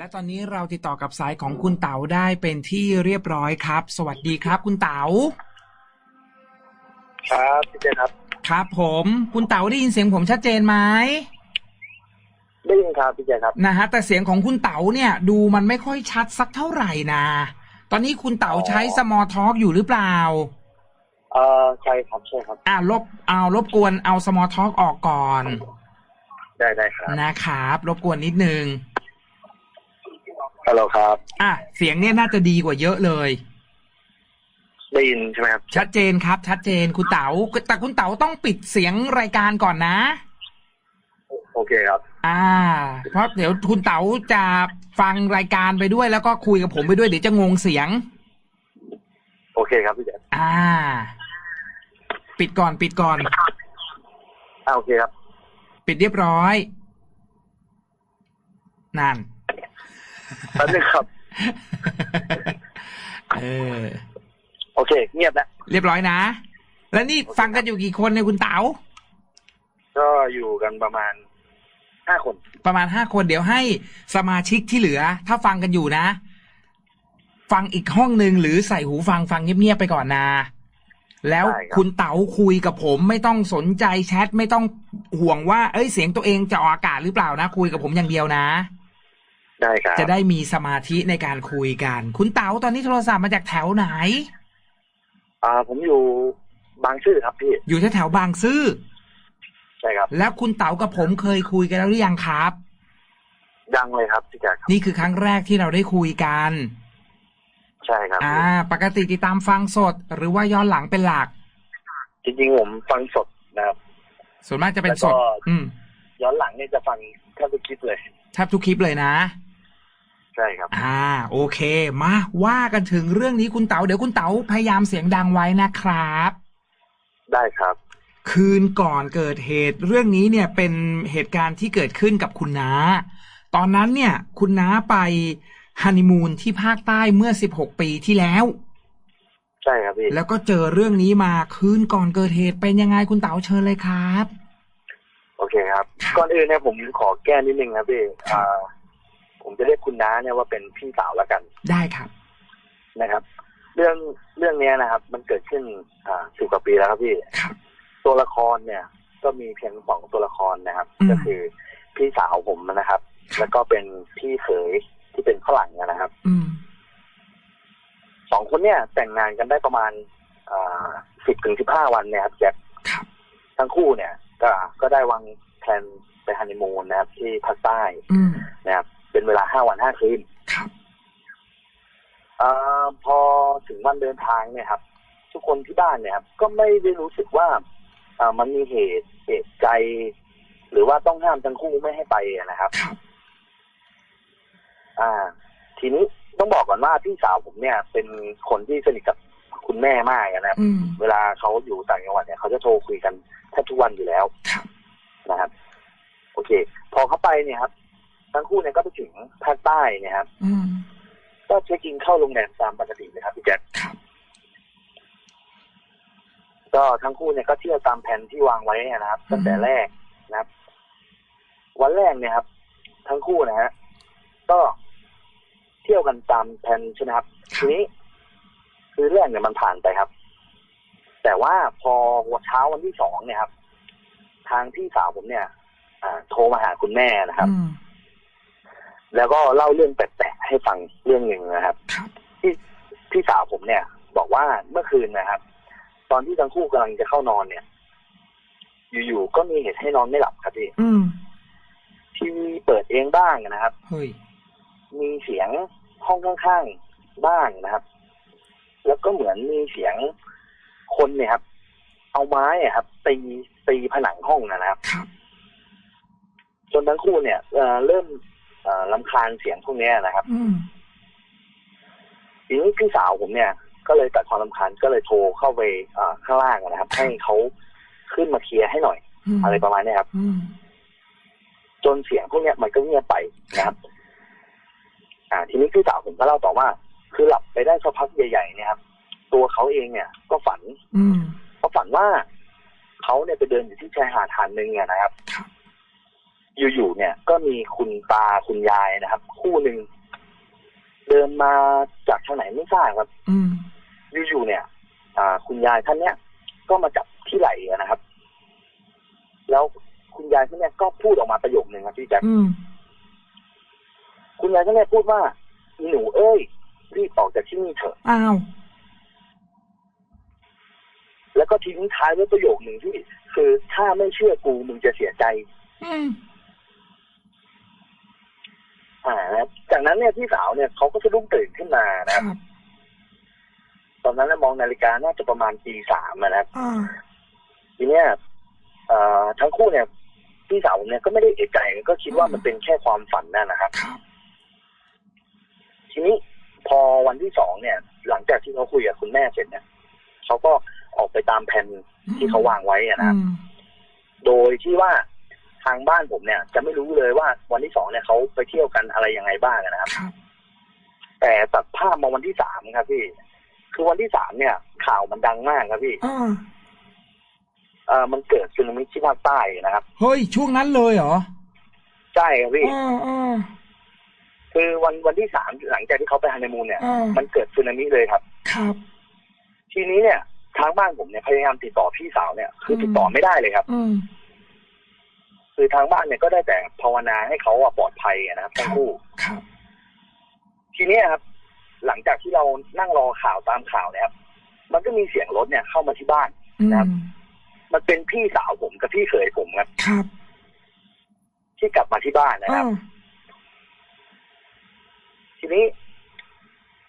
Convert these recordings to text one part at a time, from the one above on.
และตอนนี้เราติดต่อกับสายของคุณเต๋าได้เป็นที่เรียบร้อยครับ สวัสดีครับ คุณเต๋าครับพี่เจครับ ครับ ผมคุณเต๋าได้ยินเสียงผมชัดเจนไหมได้ยินครับพี่เจครับนะฮะแต่เสียงของคุณเต๋าเนี่ย ดูมันไม่ค่อยชัดสักเท่าไหร่นะตอนนี้คุณเต๋าใช้สมอทอกอยู่หรือเปล่าเอ่อใช่ครับใช่ครับ อ่าลบเอารบกวนเอาสมอทอกออกก่อน ได้ได้ครับนะครับรบกวนนิดนึง ฮัลโหลครับ อะเสียงเนี่ยน่าจะดีกว่าเยอะเลย ได้ยินใช่ไหมครับ ชัดเจนครับ ชัดเจนคุณเต๋าแต่คุณเต๋าต้องปิดเสียงรายการก่อนนะ โอเคครับ อ่า เพราะเดี๋ยวคุณเต๋าจะฟังรายการไปด้วยแล้วก็คุยกับผมไปด้วยเดี๋ยวจะงงเสียง โอเคครับพี่เจอ่า ปิดก่อนปิดก่อน อ่าโอเคครับ ปิดเรียบร้อยนั่น แป๊บนึงครับ เออ โอเค เงียบแล้วเรียบร้อยนะ แล้วนี่ฟังกันอยู่กี่คนเนี่ยคุณเต๋า ก็อยู่กันประมาณห้าคน ประมาณห้าคนเดี๋ยวให้สมาชิกที่เหลือ ถ้าฟังกันอยู่นะ ฟังอีกห้องหนึ่งหรือใส่หูฟังฟังเงียบๆไปก่อนนะ แล้วได้ครับ คุณเต๋าคุยกับผมไม่ต้องสนใจแชทไม่ต้องห่วงว่า เอ้ยเสียงตัวเองจะออกอากาศหรือเปล่านะ คุยกับผมอย่างเดียวนะ ได้ครับจะได้มีสมาธิในการคุยกัน คุณเต๋าตอนนี้โทรศัพท์มาจากแถวไหน อ่า ผมอยู่บางซื่อครับพี่ อยู่แถวๆบางซื่อใช่ครับ แล้วคุณเต๋ากับผมเคยคุยกันแล้วหรือยังครับยังเลยครับพี่แจครับนี่คือครั้งแรกที่เราได้คุยกัน ใช่ครับอ่า ปกติติดตามฟังสด หรือว่าย้อนหลังเป็นหลัก จริงๆผมฟังสดนะครับ ส่วนมากจะเป็นสด แล้วก็ อืมย้อนหลังเนี่ยจะฟังแทบทุกคลิปเลย แทบทุกคลิปเลยนะ ใช่ครับ อ่า โอเค มาว่ากันถึงเรื่องนี้คุณเต๋าเดี๋ยวคุณเต๋าพยายามเสียงดังไว้นะครับ ได้ครับ คืนก่อนเกิดเหตุ เรื่องนี้เนี่ยเป็นเหตุการณ์ที่เกิดขึ้นกับคุณน้า ตอนนั้นเนี่ย คุณน้าไปฮันนีมูนที่ภาคใต้เมื่อ16ปีที่แล้ว ใช่ครับพี่แล้วก็เจอเรื่องนี้มาคืนก่อนเกิดเหตุเป็นยังไงคุณเต๋าเชิญเลยครับ โอเคครับ ก่อนอื่นเนี่ยผมขอแก้นิดนึงครับพี่อ่า ผมจะเรียกคุณน้าเนี่ยว่าเป็นพี่สาวแล้วกันได้ครับนะครับ เรื่องเรื่องเนี้ยนะครับ มันเกิดขึ้นอ่าสิบกว่าปีแล้วครับพี่ครับ ตัวละครเนี่ย ก็มีเพียงสองตัวละครนะครับ อืม ก็คือพี่สาวผมนะครับ แล้วก็เป็นพี่เขยที่เป็นฝรั่งนะครับ อืม สองคนเนี่ยแต่งงานกันได้ประมาณสิบถึงสิบห้าวันเนี่ยครับแจ็คครับ ทั้งคู่เนี่ย ก็ก็ได้วางแผนไปฮันนีมูนนะครับ ที่ภาคใต้อืมนะครับ เป็นเวลาห้าวันห้าคืนครับอาพอถึงวันเดินทางเนี่ยครับ ทุกคนที่บ้านเนี่ยครับก็ไม่ได้รู้สึกว่าอ่ามันมีเหตุเหตุใจ หรือว่าต้องห้ามทั้งคู่ไม่ให้ไปนะครับครับอ่า ทีนี้ต้องบอกก่อนว่าพี่สาวผมเนี่ย เป็นคนที่สนิทกับคุณแม่มากนะครับอืมเวลาเขาอยู่ต่างจังหวัดเนี่ยเขาจะโทรคุยกันแทบทุกวันอยู่แล้วครับนะครับ โอเค พอเขาไปเนี่ยครับ ทั้งคู่เนี่ยก็ไปถึงภาคใต้เนี่ยครับอืมก็เช็คอินเข้าโรงแรมตามปกติเลยครับพี่แจ๊คครับก็ทั้งคู่เนี่ยก็เที่ยวตามแผนที่วางไว้นะครับตั้งแต่แรกนะครับ วันแรกเนี่ยครับ ทั้งคู่นะฮะก็เที่ยวกันตามแผนใช่ไหมครับทีนี้คือแรกเนี่ยมันผ่านไปครับ แต่ว่าพอวันเช้าวันที่สองเนี่ยครับ ทางพี่สาวผมเนี่ย อ่า โทรมาหาคุณแม่นะครับอืม แล้วก็เล่าเรื่องแปลกๆให้ฟังเรื่องหนึ่งนะครับครับ ที่พี่สาวผมเนี่ย บอกว่าเมื่อคืนนะครับ ตอนที่ทั้งคู่กำลังจะเข้านอนเนี่ย อยู่ๆก็มีเหตุให้นอนไม่หลับครับพี่อืมทีวีเปิดเองบ้างนะครับเฮ้ยมีเสียงห้องข้างๆบ้างนะครับ แล้วก็เหมือนมีเสียงคนเนี่ยครับ เอาไม้อะครับตีตีผนังห้องนะครับครับจนทั้งคู่เนี่ยเอ่อเริ่มเอ่อ ลำคาญเสียงพวกเนี้ยนะครับอืมทีนี้พี่สาวผมเนี่ย ก็เลยตัดความรำคาญก็เลยโทรเข้าไปอ่าข้างล่างอะนะครับ ให้เขาขึ้นมาเคลียร์ให้หน่อยมอะไรประมาณเนี้ยครับอืมจนเสียงพวกเนี้ยมันก็เงียบไปนะครับ อ่า ทีนี้พี่สาวผมก็เล่าต่อว่า คือหลับไปได้สักพักใหญ่ๆเนี่ยครับ ตัวเขาเองเนี่ย ก็ฝัน อืมเขาฝันว่าเขาเนี่ยไปเดินอยู่ที่ชายหาดหาดหนึ่งอะนะครับครับ อยู่ๆเนี่ย ก็มีคุณตาคุณยายนะครับ คู่หนึ่งเดินมาจากทางไหนไม่ทราบครับอืมอยู่ๆเนี่ย อ่า คุณยายท่านเนี้ยก็มาจับที่ไหล่นะครับ แล้วคุณยายท่านเนี้ยก็พูดออกมาประโยคนึงครับพี่แจ็คอืมคุณยายท่านเนี้ยพูดว่าอีหนูเอ้ยรีบออกจากที่นี่เถอะอ้าวแล้วก็ทิ้งท้ายไว้ประโยคหนึ่งที่ คือถ้าไม่เชื่อกูมึงจะเสียใจ อืมอ่านะครับจากนั้นเนี่ยพี่สาวเนี่ยเขาก็จะรุ่งตื่นขึ้นมานะคครับรับ ตอนนั้นนะมองนาฬิกาน่าจะประมาณตีสามอะนะครับอ่าทีเนี้ยเอ่อทั้งคู่เนี่ย พี่สาวผมเนี่ยก็ไม่ได้เอะใจก็คิดว่ามันเป็นแค่ความฝันนั่นนะครับครับ ทีนี้พอวันที่สองเนี่ย หลังจากที่เขาคุยกับคุณแม่เสร็จเนี่ยเขาก็ออกไปตามแผนที่เขาวางไว้อะนะครับอืมโดยที่ว่าทางบ้านผมเนี่ย จะไม่รู้เลยว่าวันที่สองเนี่ยเขาไปเที่ยวกันอะไรยังไงบ้างนะครับครับแต่ตัดภาพมาวันที่สามครับพี่ คือวันที่สามเนี่ย ข่าวมันดังมากครับพี่อ่าเอ่อมันเกิดสึนามิที่ภาคใต้นะครับ เฮ้ย ช่วงนั้นเลยเหรอ ใช่ครับพี่อ่าอ่าคือวันวันที่สามหลังจากที่เขาไปฮันนีมูนเนี่ยอ่ามันเกิดสึนามิเลยครับ ครับ ทีนี้เนี่ยทางบ้านผมเนี่ยพยายามติดต่อพี่สาวเนี่ย คือติดต่อไม่ได้เลยครับ อืม คือทางบ้านเนี่ยก็ได้แต่ภาวนาให้เขาอะปลอดภัยอะนะครับทั้งคู่ครับทีเนี้ยครับ หลังจากที่เรานั่งรอข่าวตามข่าวเนี่ยครับ มันก็มีเสียงรถเนี่ยเข้ามาที่บ้านอืมครับ มันเป็นพี่สาวผมกับพี่เขยผมครับครับ ที่กลับมาที่บ้านนะครับอ่าทีนี้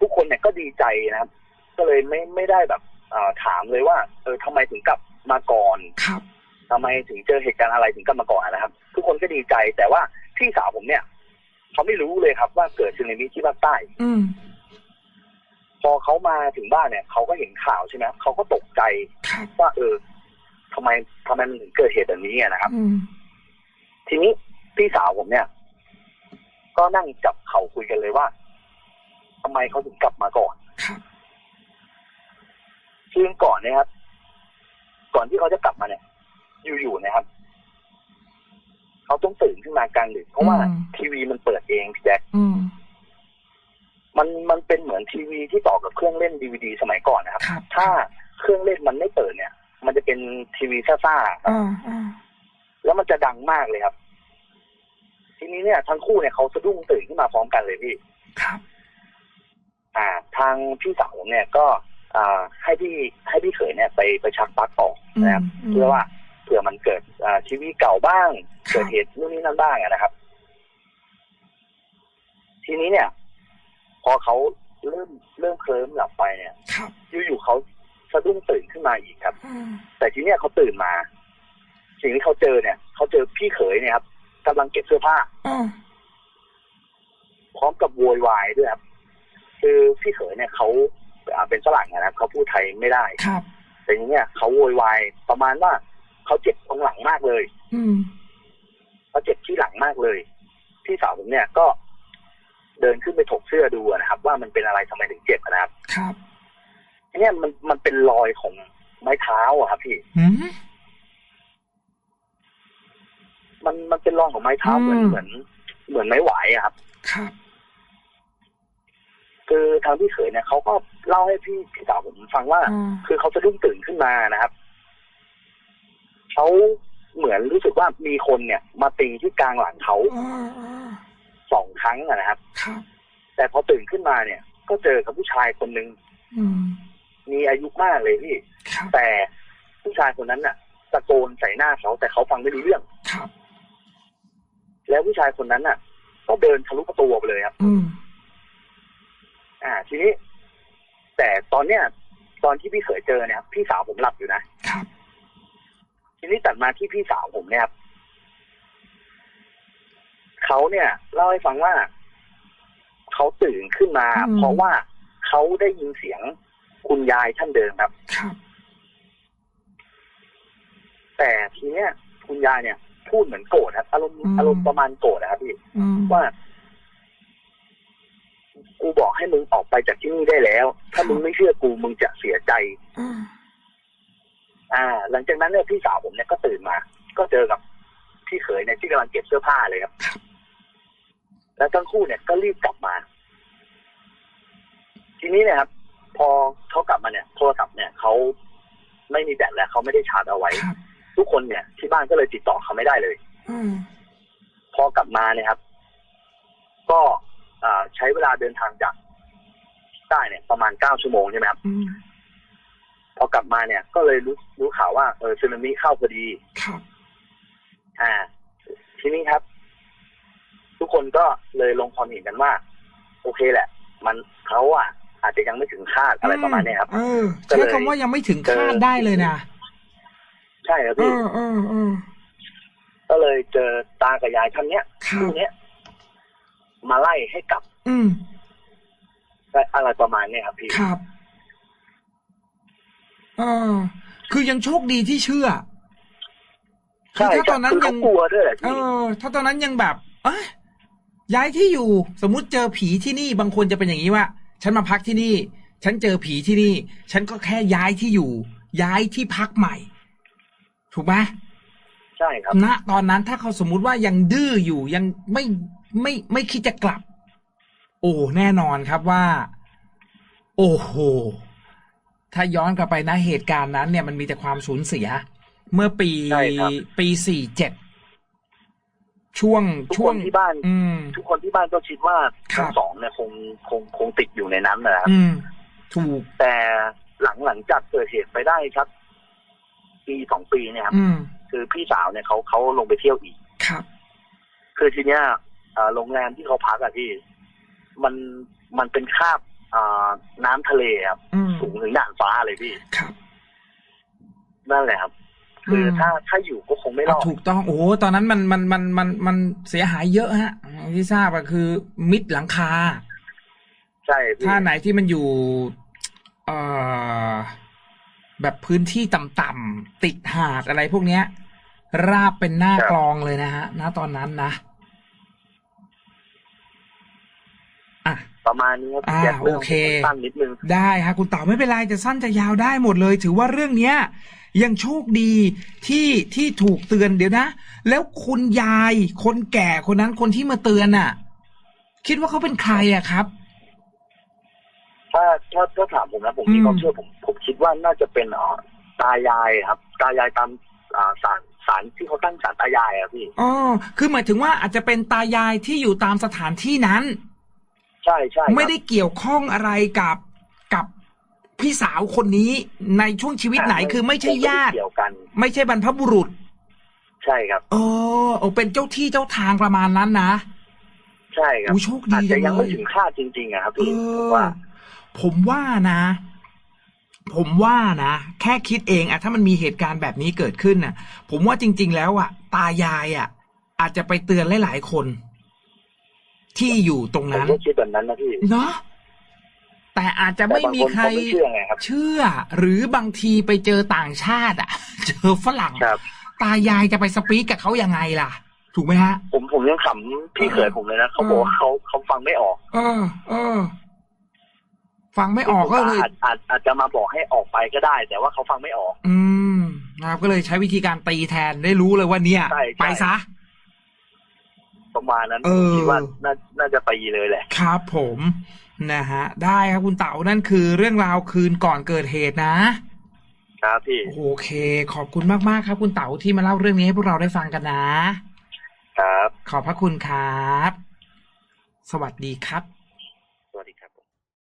ทุกคนเนี่ยก็ดีใจนะครับ ก็เลยไม่ไม่ได้แบบเอ่อถามเลยว่า เออทำไมถึงกลับมาก่อนครับ ทำไมถึงเจอเหตุการณ์อะไรถึงกลับมาก่อนนะครับ ทุกคนก็ดีใจแต่ว่าพี่สาวผมเนี่ยเขาไม่รู้เลยครับว่าเกิดสึนามิที่ภาคใต้อืมพอเขามาถึงบ้านเนี่ยเขาก็เห็นข่าวใช่ไหมครับเขาก็ตกใจครับว่าเออทำไมทำไมมันถึงเกิดเหตุแบบนี้อะนะครับอืมทีนี้พี่สาวผมเนี่ย ก็นั่งจับเข่าคุยกันเลยว่าทำไมเขาถึงกลับมาก่อนครับคืนก่อนเนะครับก่อนที่เขาจะกลับมาเนี่ย อยู่ๆนะครับเขาต้องตื่นขึ้นมากลางดึกเพราะว่าอืมทีวีมันเปิดเองพี่แจ็คอืมมันมันเป็นเหมือนทีวีที่ต่อกับเครื่องเล่นดีวดีสมัยก่อนนะครับครับถ้าเครื่องเล่นมันไม่เปิดเนี่ย มันจะเป็นทีวีซ่าๆครับอ่าอ่าแล้วมันจะดังมากเลยครับ ทีนี้เนี่ยทั้งคู่เนี่ยเขาสะดุ้งตื่นขึ้นมาพร้อมกันเลยพี่ครับ อ่า ทางพี่สาวผมเนี่ยก็ อ่า ให้พี่ให้พี่เขยเนี่ยไปไปชักปลั๊กออกนะครับอืมเพื่อว่าเผื่ อมันเกิดอ่าทีวีเก่าบ้างครับเกิดเหตุนู่นนี่นั่นบ้างอะนะครับ ทีนี้เนี่ย พอเขาเริ่มเริ่มเคลิ้มหลับไปเนี่ยครับอยู่ๆเขาสะดุ้งตื่นขึ้นมาอีกครับอ่าแต่ทีเนี้ยเขาตื่นมา สิ่งที่เขาเจอเนี่ยเขาเจอพี่เขยเนี่ยครับกำลังเก็บเสื้อผ้าอ่าพร้อมกับโวยวายด้วยครับ คือพี่เขยเนี่ยเขาอ่าเป็นฝรั่งนะครับเขาพูดไทยไม่ได้ครับแต่ทีเนี้ยเขาโวยวายประมาณว่า เขาเจ็บตรงหลังมากเลย อืมเขาเจ็บที่หลังมากเลย พี่สาวผมเนี่ยก็เดินขึ้นไปถกเสื้อดูนะครับ ว่ามันเป็นอะไรทำไมถึงเจ็บนะครับ ครับทีเนี้ยมันมันเป็นรอยของไม้เท้าอะครับพี่ อืมมันมันเป็นรอยของไม้เท้าเหมือนอืมเหมือน เหมือนไม้หวายอะครับ ครับ คือทางพี่เขยเนี่ยเขาก็เล่าให้พี่พี่สาวผมฟังว่า อ่า คือเขาสะดุ้งตื่นขึ้นมานะครับ เขาเหมือนรู้สึกว่ามีคนเนี่ย มาตีที่กลางหลังเขาอ่าอ่าสองครั้งอะนะครับครับแต่พอตื่นขึ้นมาเนี่ย ก็เจอกับผู้ชายคนหนึ่งอืมมีอายุมากเลยพี่ครับแต่ผู้ชายคนนั้นน่ะ ตะโกนใส่หน้าเขาแต่เขาฟังไม่รู้เรื่องครับแล้วผู้ชายคนนั้นน่ะ ก็เดินทะลุประตูออกไปเลยครับอืมอ่า ทีนี้ แต่ตอนเนี้ย ตอนที่พี่เขยเจอเนี่ยพี่สาวผมหลับอยู่นะครับ ทีนี้ตัดมาที่พี่สาวผมเนี่ยครับเขาเนี่ยเล่าให้ฟังว่าเขาตื่นขึ้นมา อืม เพราะว่าเขาได้ยินเสียงคุณยายท่านเดิมครับ ครับ แต่ทีเนี้ยคุณยายเนี่ย พูดเหมือนโกรธครับอารมณ์อืม อารมณ์ประมาณโกรธนะครับพี่ อืมว่า กูบอกให้มึงออกไปจากที่นี่ได้แล้ว ถ้ามึงไม่เชื่อกูมึงจะเสียใจอ่า อ่า หลังจากนั้นเนี่ยพี่สาวผมเนี่ยก็ตื่นมา ก็เจอกับพี่เขยเนี่ยที่กำลังเก็บเสื้อผ้าเลยครับครับ แล้วทั้งคู่เนี่ยก็รีบกลับมา ทีนี้เนี่ยครับ พอเขากลับมาเนี่ย โทรศัพท์เนี่ยเขาไม่มีแบตแล้วเขาไม่ได้ชาร์จเอาไว้ครับทุกคนเนี่ย ที่บ้านก็เลยติดต่อเขาไม่ได้เลย อืมพอกลับมาเนี่ยครับ ก็อ่าใช้เวลาเดินทางจากใต้เนี่ย ประมาณเก้าชั่วโมงใช่ไหมครับอืม พอกลับมาเนี่ย ก็เลยรู้รู้ข่าวว่าเออสึนามิเข้าพอดีครับอ่า ทีนี้ครับ ทุกคนก็เลยลงความเห็นกันว่า โอเคแหละ มันเขาอะ อาจจะยังไม่ถึงคาดอะไรประมาณเนี้ยครับเออใช้คำว่ายังไม่ถึงคาดได้เลยนะใช่ครับเอพี่อเออเออก็เลยเจอตากับยายท่านเนี้ยครัคู่บเนี้ยมาไล่ให้กลับ อืมอะไรประมาณเนี้ยครับพี่ครับ เออ คือยังโชคดีที่เชื่อคือใช่ถ้าตอนนั้นคือยัเขางกลัวด้วยแหละเอพี่อถ้าตอนนั้นยังแบบ เอ้ยย้ายที่อยู่สมมุติเจอผีที่นี่บางคนจะเป็นอย่างนี้ว่า ฉันมาพักที่นี่ ฉันเจอผีที่นี่ ฉันก็แค่ย้ายที่อยู่ ย้ายที่พักใหม่ ถูกไหมใช่ครับณตอนนั้นถ้าเขาสมมุติว่ายังดื้ออยู่ยังไม่ไม่ไม่คิดจะกลับ โอ้แน่นอนครับว่า โอ้โห ถ้าย้อนกลับไปนะเหตุการณ์นั้นเนี่ยมันมีแต่ความสูญเสีย เมื่อปีใช่ครับปีสี่เจ็ดช่วงทุกช่วคงนที่บ้าน อืมทุกคนที่บ้านก็คิดว่าครับทั้งสองเนี่ยคงคงคงติดอยู่ในนั้นนะครับอืมถูกแต่หลังหลังจากเกิดเหตุไปได้ครับ ปีสองปีเนี่ยครับอืมคือพี่สาวเนี่ยเขาเขาลงไปเที่ยวอีกครับ คือทีเนี้ยเอ่อโรงแรมที่เขาพักอะพี่ มันมันเป็นคราบอ่าน้ำทะเลครับอืม สูงถึงด่านฟ้าเลยพี่ครับนั่นแหละครับคืออมถ้าถ้าอยู่ก็คงไม่รอะอดถูกต้องโอ้โหตอนนั้นมันมันมันมันมันเสียหายเยอะฮะที่ทราบอะคือ มิดหลังคาใช่พี่ถ้าไหนที่มันอยู่ เอ่อแบบพื้นที่ต่ำๆติดหาดอะไรพวกเนี้ย ราบเป็นหน้ากลองเลยนะฮะณตอนนั้นนะ อะประมาณนี้ครับอ่าแยกรื่งโอเคสั้นนิดนึงได้ฮะคุณเต่าไม่เป็นไรจะสั้นจะยาวได้หมดเลย ถือว่าเรื่องเนี้ยยังโชคดีที่ที่ถูกเตือนเดี๋ยวนะ แล้วคุณยายคนแก่คนนั้นคนที่มาเตือนน่ะ คิดว่าเขาเป็นใครอะครับ ถ้าถ้าถ้าถามผมนะผมอืมีมความเชื่อผมผมคิดว่าน่าจะเป็นเอ่อตายายครับ ตายายตามอ่าศาลศาลที่เขาตั้งศาลตายายอะพี่อ๋อคือหมายถึงว่าอาจจะเป็นตายายที่อยู่ตามสถานที่นั้น ใช่ใช่ครับไม่ได้เกี่ยวข้องอะไรกับกับพี่สาวคนนี้ในช่วงชีวิตไหนคือไม่ใช่ญาติเกี่ยวกัน ไม่ใช่บรรพบุรุษ ใช่ครับเออโอเป็นเจ้าที่เจ้าทางประมาณนั้นนะใช่ครับอู้โชคดีอาจจัจะงยังเลไม่ยถึงคาดจริง ๆอะครับเอพี่ผมอว่า ผมว่านะ ผมว่านะแค่คิดเองอะถ้ามันมีเหตุการณ์แบบนี้เกิดขึ้นน่ะ ผมว่าจริง ๆ แล้วอะตายายอะอาจจะไปเตือนหลายๆคน ที่อยู่ตรงผมนั้นก็คิดแบบนั้นนะพี่เนาะแต่อาจจะแต่ไม่บางมีคนใครเขาไม่เชื่อไงครับเชื่อ หรือบางทีไปเจอต่างชาติอะเจอฝรั่งครับตายายจะไปสปีกกับเขายังไงล่ะ ถูกไหมฮะ ผมผมยังขำพี่เขยผมเลยนะเขาบอกว่าเขาเขาฟังไม่ออก เออ เออ ฟังไม่ออกก็เลยอาจอาจอาจจะมาบอกให้ออกไปก็ได้ แต่ว่าเขาฟังไม่ออก อืมนะครับก็เลยใช้วิธีการตีแทนได้รู้เลยว่าเนี่ยใช่ใช่ไปซะประมาณนั้นเออผมคิดว่าน่าน่าจะไปเลยแหละ ครับผมนะฮะ ได้ครับคุณเต๋านั่นคือเรื่องราวคืนก่อนเกิดเหตุนะครับพี่โอเค ขอบคุณมากๆครับ คุณเต๋าที่มาเล่าเรื่องนี้ให้พวกเราได้ฟังกันนะ ครับ ขอบพระคุณครับ สวัสดีครับ